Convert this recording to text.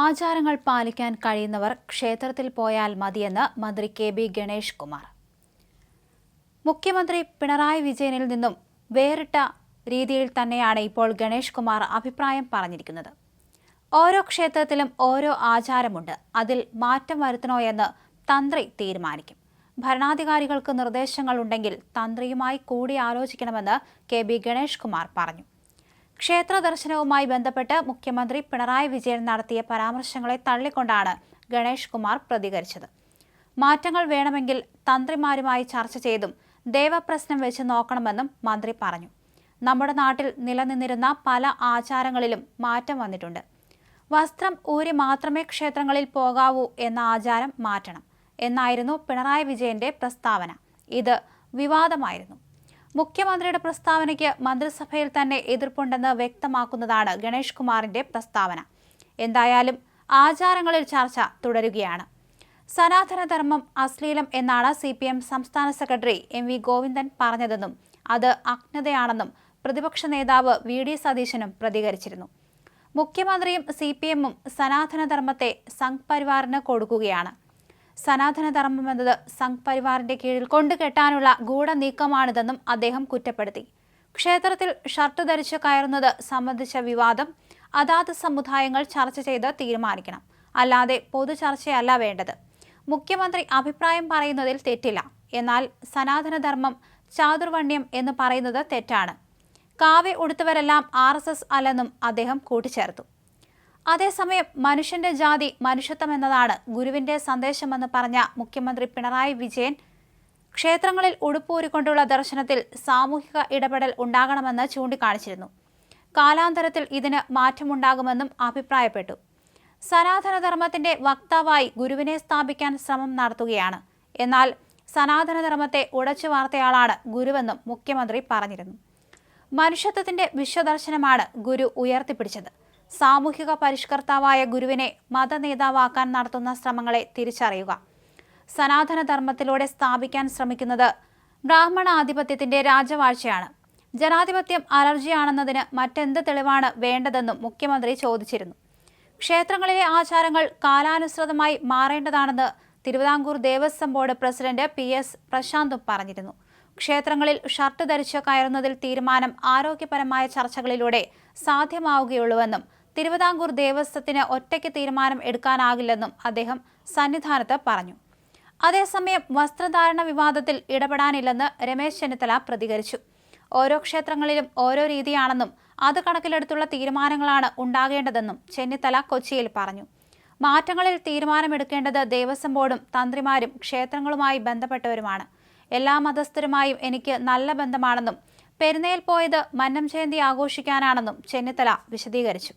ആചാരങ്ങൾ പാലിക്കാൻ കഴിയുന്നവർ ക്ഷേത്രത്തിൽ പോയാൽ മതിയെന്ന് മന്ത്രി കെ ബി ഗണേഷ് കുമാർ. മുഖ്യമന്ത്രി പിണറായി വിജയനിൽ നിന്നും വേറിട്ട രീതിയിൽ തന്നെയാണ് ഇപ്പോൾ ഗണേഷ് കുമാർ അഭിപ്രായം പറഞ്ഞിരിക്കുന്നത്. ഓരോ ക്ഷേത്രത്തിലും ഓരോ ആചാരമുണ്ട്. അതിൽ മാറ്റം വരുത്തണോ എന്ന് തന്ത്രി തീരുമാനിക്കും. ഭരണാധികാരികൾക്ക് നിർദ്ദേശങ്ങൾ ഉണ്ടെങ്കിൽ തന്ത്രിയുമായി കൂടി ആലോചിക്കണമെന്ന് കെ ബി ഗണേഷ് കുമാർ പറഞ്ഞു. ക്ഷേത്ര ദർശനവുമായി ബന്ധപ്പെട്ട് മുഖ്യമന്ത്രി പിണറായി വിജയൻ നടത്തിയ പരാമർശങ്ങളെ തള്ളിക്കൊണ്ടാണ് ഗണേഷ് കുമാർ പ്രതികരിച്ചത്. മാറ്റങ്ങൾ വേണമെങ്കിൽ തന്ത്രിമാരുമായി ചർച്ച ചെയ്തും ദേവപ്രശ്നം വെച്ച് നോക്കണമെന്നും മന്ത്രി പറഞ്ഞു. നമ്മുടെ നാട്ടിൽ നിലനിന്നിരുന്ന പല ആചാരങ്ങളിലും മാറ്റം വന്നിട്ടുണ്ട്. വസ്ത്രം ഊരി മാത്രമേ ക്ഷേത്രങ്ങളിൽ പോകാവൂ എന്ന ആചാരം മാറ്റണം എന്നായിരുന്നു പിണറായി വിജയന്റെ പ്രസ്താവന. ഇത് വിവാദമായിരുന്നു. മുഖ്യമന്ത്രിയുടെ പ്രസ്താവനയ്ക്ക് മന്ത്രിസഭയിൽ തന്നെ എതിർപ്പുണ്ടെന്ന് വ്യക്തമാക്കുന്നതാണ് ഗണേഷ് കുമാറിന്റെ പ്രസ്താവന. എന്തായാലും ആചാരങ്ങളിൽ ചർച്ച തുടരുകയാണ്. സനാതനധർമ്മം അശ്ലീലം എന്നാണ് സി പി എം സംസ്ഥാന സെക്രട്ടറി എം വി ഗോവിന്ദൻ പറഞ്ഞതെന്നും അത് അജ്ഞതയാണെന്നും പ്രതിപക്ഷ നേതാവ് വി ഡി സതീശനും പ്രതികരിച്ചിരുന്നു. മുഖ്യമന്ത്രിയും സി പി എമ്മും സനാതനധർമ്മത്തെ സംഘ് പരിവാറിന് കൊടുക്കുകയാണ്. സനാതനധർമ്മം എന്നത് സംഘ് പരിവാറിന്റെ കീഴിൽ കൊണ്ടുകെട്ടാനുള്ള ഗൂഢനീക്കമാണിതെന്നും അദ്ദേഹം കുറ്റപ്പെടുത്തി. ക്ഷേത്രത്തിൽ ഷർട്ട് ധരിച്ച് കയറുന്നത് സംബന്ധിച്ച വിവാദം അതാത് സമുദായങ്ങൾ ചർച്ച ചെയ്ത് തീരുമാനിക്കണം. അല്ലാതെ പൊതു ചർച്ചയല്ല വേണ്ടത്. മുഖ്യമന്ത്രി അഭിപ്രായം പറയുന്നതിൽ തെറ്റില്ല. എന്നാൽ സനാതനധർമ്മം ചാതുർവണ്യം എന്ന് പറയുന്നത് തെറ്റാണ്. കാവ്യ ഉടുത്തവരെല്ലാം ആർ എസ് എസ് അല്ലെന്നും അദ്ദേഹം കൂട്ടിച്ചേർത്തു. അതേസമയം മനുഷ്യന്റെ ജാതി മനുഷ്യത്വം എന്നതാണ് ഗുരുവിന്റെ സന്ദേശമെന്ന് പറഞ്ഞ മുഖ്യമന്ത്രി പിണറായി വിജയൻ. ക്ഷേത്രങ്ങളിൽ ഉടുപ്പൂരിക്കൊണ്ടുള്ള ദർശനത്തിൽ സാമൂഹിക ഇടപെടൽ ഉണ്ടാകണമെന്ന് ചൂണ്ടിക്കാണിച്ചിരുന്നു. കാലാന്തരത്തിൽ ഇതിന് മാറ്റമുണ്ടാകുമെന്നും അഭിപ്രായപ്പെട്ടു. സനാതനധർമ്മത്തിന്റെ വക്താവായി ഗുരുവിനെ സ്ഥാപിക്കാൻ ശ്രമം നടത്തുകയാണ്. എന്നാൽ സനാതനധർമ്മത്തെ ഉടച്ചു വാർത്തയാളാണ് ഗുരുവെന്നും മുഖ്യമന്ത്രി പറഞ്ഞിരുന്നു. മനുഷ്യത്വത്തിന്റെ വിശ്വദർശനമാണ് ഗുരു ഉയർത്തിപ്പിടിച്ചത്. സാമൂഹിക പരിഷ്കർത്താവായ ഗുരുവിനെ മതനേതാവാക്കാൻ നടത്തുന്ന ശ്രമങ്ങളെ തിരിച്ചറിയുക. സനാതനധർമ്മത്തിലൂടെ സ്ഥാപിക്കാൻ ശ്രമിക്കുന്നത് ബ്രാഹ്മണാധിപത്യത്തിന്റെ രാജവാഴ്ചയാണ്. ജനാധിപത്യം അലർജിയാണെന്നതിന് മറ്റെന്ത് തെളിവാണ് വേണ്ടതെന്നും മുഖ്യമന്ത്രി ചോദിച്ചിരുന്നു. ക്ഷേത്രങ്ങളിലെ ആചാരങ്ങൾ കാലാനുസൃതമായി മാറേണ്ടതാണെന്ന് Thiruvithamkoor Devaswom board president P S പ്രശാന്തും പറഞ്ഞിരുന്നു. ക്ഷേത്രങ്ങളിൽ ഷർട്ട് ധരിച്ച് കയറുന്നതിൽ തീരുമാനം ആരോഗ്യപരമായ ചർച്ചകളിലൂടെ സാധ്യമാവുകയുള്ളൂവെന്നും തിരുവിതാംകൂർ ദേവസ്വത്തിന് ഒറ്റയ്ക്ക് തീരുമാനം എടുക്കാനാകില്ലെന്നും അദ്ദേഹം സന്നിധാനത്ത് പറഞ്ഞു. അതേസമയം വസ്ത്രധാരണ വിവാദത്തിൽ ഇടപെടാനില്ലെന്ന് രമേശ് ചെന്നിത്തല പ്രതികരിച്ചു. ഓരോ ക്ഷേത്രങ്ങളിലും ഓരോ രീതിയാണെന്നും അത് കണക്കിലെടുത്തുള്ള തീരുമാനങ്ങളാണ് ഉണ്ടാകേണ്ടതെന്നും ചെന്നിത്തല കൊച്ചിയിൽ പറഞ്ഞു. മാറ്റങ്ങളിൽ തീരുമാനമെടുക്കേണ്ടത് ദേവസ്വം ബോർഡും തന്ത്രിമാരും ക്ഷേത്രങ്ങളുമായി ബന്ധപ്പെട്ടവരുമാണ്. എല്ലാ മതസ്ഥരുമായും എനിക്ക് നല്ല ബന്ധമാണെന്നും പെരുന്നയിൽ പോയത് മന്നം ജയന്തി ആഘോഷിക്കാനാണെന്നും ചെന്നിത്തല വിശദീകരിച്ചു.